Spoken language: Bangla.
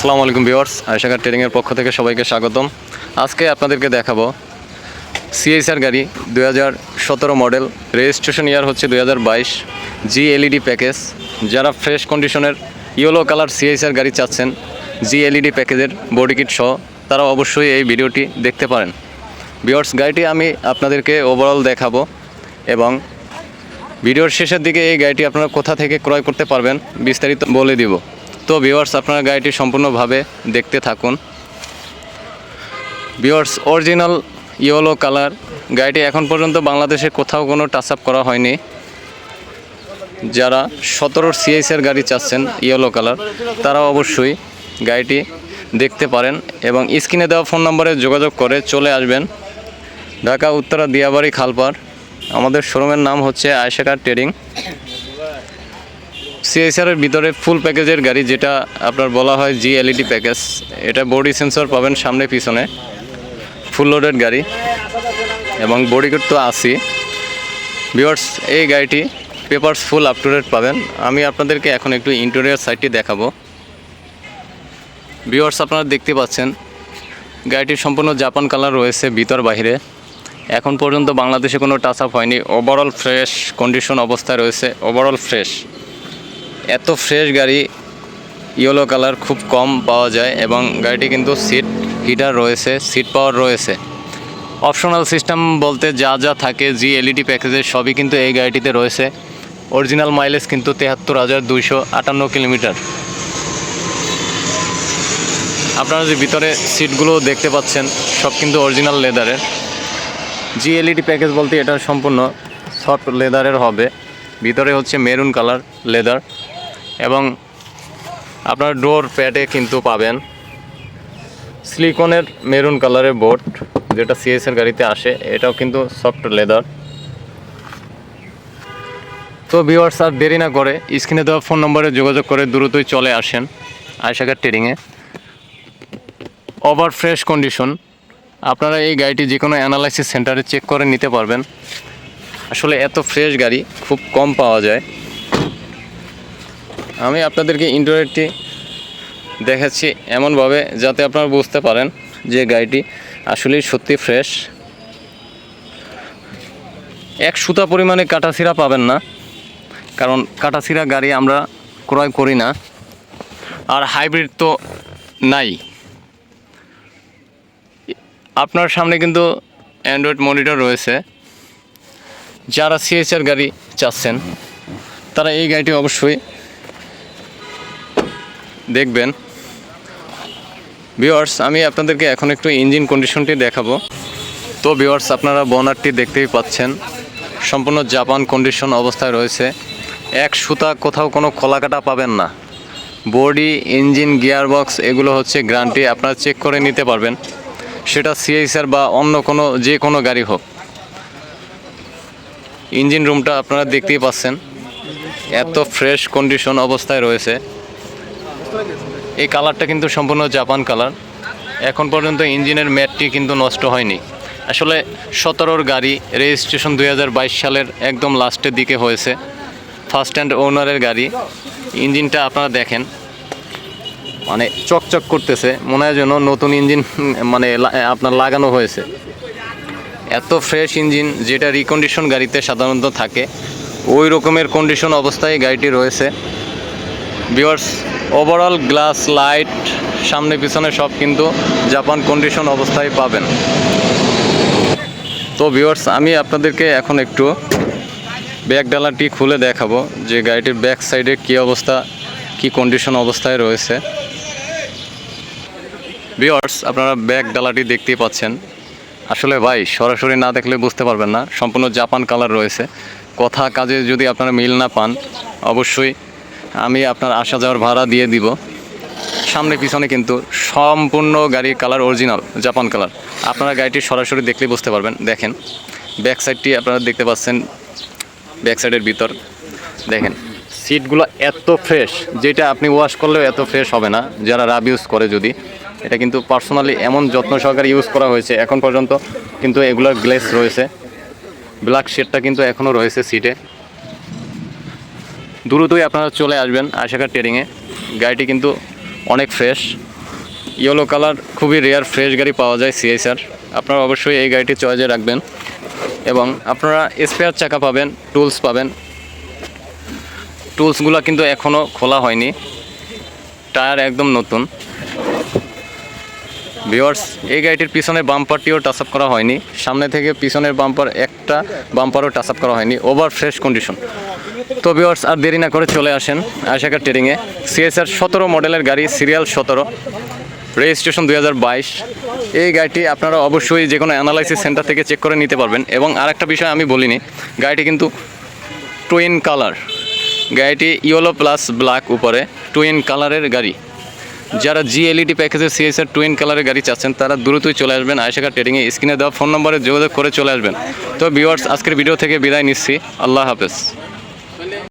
আসসালামু আলাইকুম ভিউয়ার্স আয়সাকার ট্রেডিংয়ের পক্ষ থেকে সবাইকে স্বাগতম। আজকে আপনাদেরকে দেখাবো সিএসআর গাড়ি দুই হাজার মডেল রেজিস্ট্রেশন ইয়ার হচ্ছে দুই হাজার বাইশ জি এলইডি প্যাকেজ যারা ফ্রেশ কন্ডিশনের ইয়েলো কালার সিএসআর গাড়ি চাচ্ছেন জি এলইডি প্যাকেজের বডি কিট সহ, তারা অবশ্যই এই ভিডিওটি দেখতে পারেন। ভিউয়ার্স, গাড়িটি আমি আপনাদেরকে ওভারঅল দেখাবো এবং ভিডিওর শেষের দিকে এই গাড়িটি আপনারা কোথা থেকে ক্রয় করতে পারবেন বিস্তারিত বলে দিব। তো ভিউয়ার্স আপনারা গাড়িটি সম্পূর্ণভাবে দেখতে থাকুন। ভিউয়ার্স অরিজিনাল ইয়েলো কালার গাড়িটি এখন পর্যন্ত বাংলাদেশে কোথাও কোনো টাচ আপ করা হয়নি। যারা সতেরোর সিএসের গাড়ি চাচ্ছেন ইয়েলো কালার তারা অবশ্যই গাড়িটি দেখতে পারেন এবং স্ক্রিনে দেওয়া ফোন নম্বরে যোগাযোগ করে চলে আসবেন। ঢাকা, উত্তরা, দিয়াবাড়ি খালপার আমাদের শোরুমের নাম হচ্ছে আয়সাকার ট্রেডিং সিএসআরের ভিতরে ফুল প্যাকেজের গাড়ি যেটা আপনার বলা হয় জি এলইডি প্যাকেজ এটা বডি সেন্সর পাবেন সামনে পিছনে ফুল লোডেড গাড়ি এবং বডি কিট তো আসি ভিওয়ার্স এই গাড়িটি papers full up to date পাবেন। আমি আপনাদেরকে এখন একটু ইন্টেরিয়ার সাইডটি দেখাবো। ভিওয়ার্স আপনারা দেখতে পাচ্ছেন, গাড়িটির সম্পূর্ণ জাপান কালার রয়েছে ভিতর বাইরে এখন পর্যন্ত বাংলাদেশে কোনো টাচ আপ হয়নি। ওভারঅল ফ্রেশ কন্ডিশন অবস্থায় রয়েছে। ওভারঅল ফ্রেশ এত ফ্রেশ গাড়ি ইয়েলো কালার খুব কম পাওয়া যায় এবং গাড়িটি কিন্তু সিট হিটার রয়েছে সিট পাওয়ার রয়েছে। অপশনাল সিস্টেম বলতে যা যা থাকে জি এলইডি প্যাকেজের সবই কিন্তু এই গাড়িটিতে রয়েছে। অরিজিনাল মাইলেজ কিন্তু তেহাত্তর হাজার দুইশো আটান্ন কিলোমিটার। আপনারা যে ভিতরে সিটগুলো দেখতে পাচ্ছেন, সব কিন্তু অরিজিনাল লেদারের জি এলইডি প্যাকেজ বলতে এটা সম্পূর্ণ সফট লেদারের হবে। ভিতরে হচ্ছে মেরুন কালার লেদার আপনার ডোর প্যাডে কিন্তু পাবেন সিলিকনের মেরুন কালারের বোর্ড, যেটা সিএসের গাড়িতে আসে। এটাও কিন্তু সফট লেদার। তো ভিওয়ার্স আর দেরি না করে স্ক্রিনে দেওয়া ফোন নম্বরে যোগাযোগ করে দ্রুতই চলে আসেন আয়সাকার ট্রেডিংয়ে ওভার ফ্রেশ কন্ডিশন আপনারা এই গাড়িটি যে কোনো অ্যানালাইসিস সেন্টারে চেক করে নিতে পারবেন। আসলে এত ফ্রেশ গাড়ি, খুব কম পাওয়া যায়। আমি আপনাদেরকে ইন্টারনেটটি দেখাচ্ছি এমনভাবে যাতে আপনারা বুঝতে পারেন যে গাড়িটি আসলেই সত্যি ফ্রেশ এক সুতা পরিমাণে কাটাছিরা পাবেন না, কারণ কাটাছিরা গাড়ি আমরা ক্রয় করি না, আর হাইব্রিড তো নাই। আপনার সামনে কিন্তু অ্যান্ড্রয়েড মনিটর রয়েছে। যারা সিএসআর গাড়ি চাচ্ছেন, তারা এই গাড়িটি অবশ্যই দেখবেন। ভিওয়ার্স আমি আপনাদেরকে এখন একটু ইঞ্জিন কন্ডিশনটি দেখাবো। তো ভিওয়ার্স আপনারা বনারটি দেখতেই পাচ্ছেন। সম্পূর্ণ জাপান কন্ডিশন অবস্থায় রয়েছে। এক সুতা কোথাও কোনো খোলাকাটা পাবেন না। বডি ইঞ্জিন গিয়ারবক্স এগুলো হচ্ছে গ্যারান্টি আপনারা চেক করে নিতে পারবেন। সেটা সিএসআর বা অন্য কোনো, যে কোনো গাড়ি হোক। ইঞ্জিন রুমটা আপনারা দেখতেই পাচ্ছেন। এত ফ্রেশ কন্ডিশন অবস্থায় রয়েছে। এই কালারটা কিন্তু সম্পূর্ণ জাপান কালার। এখন পর্যন্ত ইঞ্জিনের ম্যাটটি কিন্তু নষ্ট হয়নি। আসলে সতেরোর গাড়ি রেজিস্ট্রেশন দুই হাজার বাইশ সালের একদম লাস্টের দিকে হয়েছে। ফার্স্ট হ্যান্ড ওনারের গাড়ি। ইঞ্জিনটা আপনারা দেখেন। মানে চকচক করতেছে। মনে হয় যেন নতুন ইঞ্জিন মানে আপনার লাগানো হয়েছে। এত ফ্রেশ ইঞ্জিন, যেটা রিকন্ডিশন গাড়িতে সাধারণত থাকে। ওই রকমের কন্ডিশন অবস্থায় গাড়িটি রয়েছে। ভিওয়ার্স ওভারঅল গ্লাস লাইট সামনে পিছনে সব কিন্তু জাপান কন্ডিশন অবস্থায় পাবেন। তো ভিওয়ার্স আমি আপনাদেরকে এখন একটু ব্যাক ডালাটি খুলে দেখাবো যে গাড়িটির ব্যাক সাইডে কী অবস্থা, কি কন্ডিশন অবস্থায় রয়েছে। ভিওয়ার্স আপনারা ব্যাক ডালাটি দেখতেই পাচ্ছেন। আসলে ভাই, সরাসরি না দেখলে বুঝতে পারবেন না, সম্পূর্ণ জাপান কালার রয়েছে। কথা, কাজে যদি আপনারা মিল না পান, অবশ্যই আমি আপনার আসা যাওয়ার ভাড়া দিয়ে দিব। সামনে পিছনে কিন্তু সম্পূর্ণ গাড়ির কালার অরিজিনাল জাপান কালার। আপনারা গাড়িটি সরাসরি দেখলে বুঝতে পারবেন। দেখেন, ব্যাক সাইডটি আপনারা দেখতে পাচ্ছেন, ব্যাক সাইডের ভিতর। দেখেন, সিটগুলো এত ফ্রেশ, যেটা আপনি ওয়াশ করলেও এত ফ্রেশ হবে না, যারা রাব ইউজ করে যদি। এটা কিন্তু পার্সোনালি এমন যত্ন সহকারে ইউজ করা হয়েছে, এখন পর্যন্ত কিন্তু এগুলোর গ্লেস রয়েছে। ব্ল্যাক শেডটা কিন্তু এখনও রয়েছে সিটে। দ্রুতই আপনারা চলে আসবেন আশাকার ট্রেডিংয়ে গাড়িটি কিন্তু অনেক ফ্রেশ ইয়েলো কালার খুবই রেয়ার ফ্রেশ গাড়ি পাওয়া যায় সিএসআর আপনারা অবশ্যই এই গাড়িটি চয়েজে রাখবেন। এবং আপনারা স্পেয়ার চাকা পাবেন টুলস পাবেন। টুলসগুলো কিন্তু এখনও খোলা হয়নি। টায়ার একদম নতুন। ভিওয়ার্স এই গাড়িটির পিছনের বাম্পারটিও টাচ আপ করা হয়নি। সামনে থেকে পিছনের বাম্পার একটা বাম্পারও টাচ আপ করা হয়নি। ওভার ফ্রেশ কন্ডিশন তো ভিওয়ার্স আর দেরি না করে চলে আসেন আশাকা ট্রেডিংয়ে সিএসআর সতেরো মডেলের গাড়ি সিরিয়াল সতেরো। রেজিস্ট্রেশন দুই হাজার বাইশ। এই গাড়িটি আপনারা অবশ্যই যে কোনো অ্যানালাইসিস সেন্টার থেকে চেক করে নিতে পারবেন। এবং আরেকটা বিষয় আমি বলিনি, গাড়িটি কিন্তু টুইন কালার গাড়িটি ইয়েলো প্লাস ব্ল্যাক উপরে টুইন কালারের গাড়ি। যারা জি জিএলইডি প্যাকেজের সিএসআর টুইন কালারের গাড়ি চাচ্ছেন, তারা দ্রুতই চলে আসবেন আয়সাকার ট্রেডিংয়ে স্ক্রিনে দেওয়া ফোন নম্বরে যোগাযোগ করে চলে আসবেন। তো ভিউয়ার্স আজকের ভিডিও থেকে বিদায় নিচ্ছি। আল্লাহ হাফেজ।